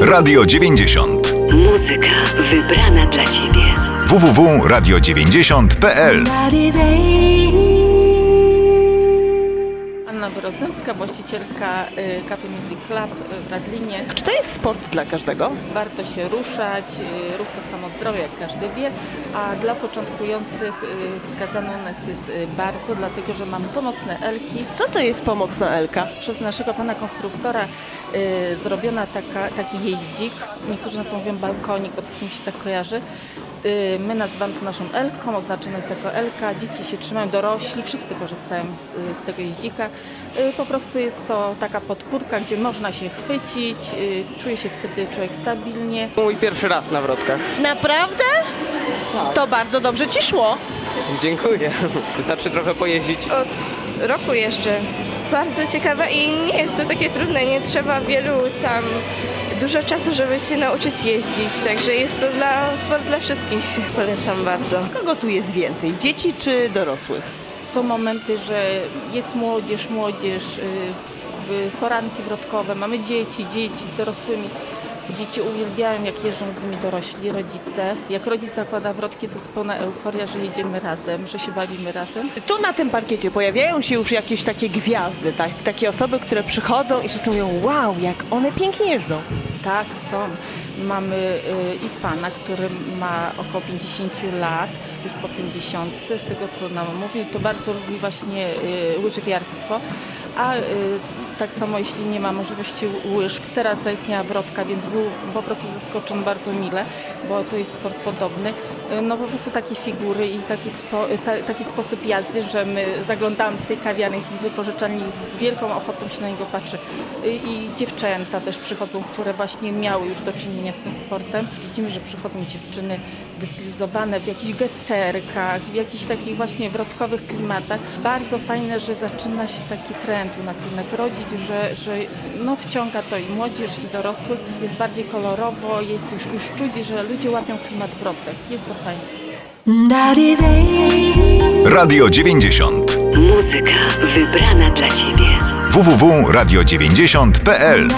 Radio 90. Muzyka wybrana dla ciebie. www.radio90.pl Borozemska, właścicielka y, Cafe Music Club w Radlinie. Czy to jest sport dla każdego? Warto się ruszać, y, ruch to samo zdrowie, jak każdy wie, a dla początkujących y, wskazany u nas jest bardzo, dlatego że mamy pomocne elki. Co to jest pomocna Elka? Przez naszego pana konstruktora zrobiona taka, taki jeździk, niektórzy na to mówią balkonik, bo to z tym się tak kojarzy. Y, my nazywamy to naszą Elką, oznaczone jest jako Elka, dzieci się trzymają, dorośli, wszyscy korzystają z, z tego jeździka. Y, po prostu jest to taka podpórka, gdzie można się chwycić, y, czuje się wtedy człowiek stabilnie. Mój pierwszy raz na wrotkach. Naprawdę? To bardzo dobrze ci szło. Dziękuję. Wystarczy trochę pojeździć. od roku jeszcze. Bardzo ciekawe i nie jest to takie trudne, nie trzeba wielu tam dużo czasu, żeby się nauczyć jeździć, także jest to dla, sport dla wszystkich. Polecam bardzo. Kogo tu jest więcej? Dzieci czy dorosłych? Są momenty, że jest młodzież, młodzież, y, w- w poranki wrotkowe, mamy dzieci, dzieci z dorosłymi. Dzieci uwielbiają, jak jeżdżą z nimi dorośli, rodzice. Jak rodzic zakłada wrotki, to jest pełna euforia, że jedziemy razem, że się bawimy razem. Tu na tym parkiecie pojawiają się już jakieś takie gwiazdy, tak? takie osoby, które przychodzą i wszyscy mówią wow, jak one pięknie jeżdżą. Tak, są. Mamy y, i pana, który ma około 50 lat, już po 50, z tego co nam mówi, to bardzo lubi właśnie y, łyżwiarstwo, a y, tak samo jeśli nie ma możliwości łyżw, teraz zaistniała wrotka, więc był po prostu zaskoczony bardzo mile, bo to jest sport podobny. No po prostu takie figury i taki, spo, ta, taki sposób jazdy, że my zaglądamy z tej kawiarni, z wypożyczalni, z wielką ochotą się na niego patrzy. I dziewczęta też przychodzą, które właśnie miały już do czynienia z tym sportem. Widzimy, że przychodzą dziewczyny wystylizowane w jakichś geterkach, w jakichś takich właśnie wrotkowych klimatach. Bardzo fajne, że zaczyna się taki trend u nas jednak rodzić, że, że no wciąga to i młodzież, i dorosłych. Jest bardziej kolorowo, jest już, już czuć, że ludzie łapią klimat wrotek. Jest to fajne. Radio 90. Muzyka wybrana dla ciebie. www.radio90.pl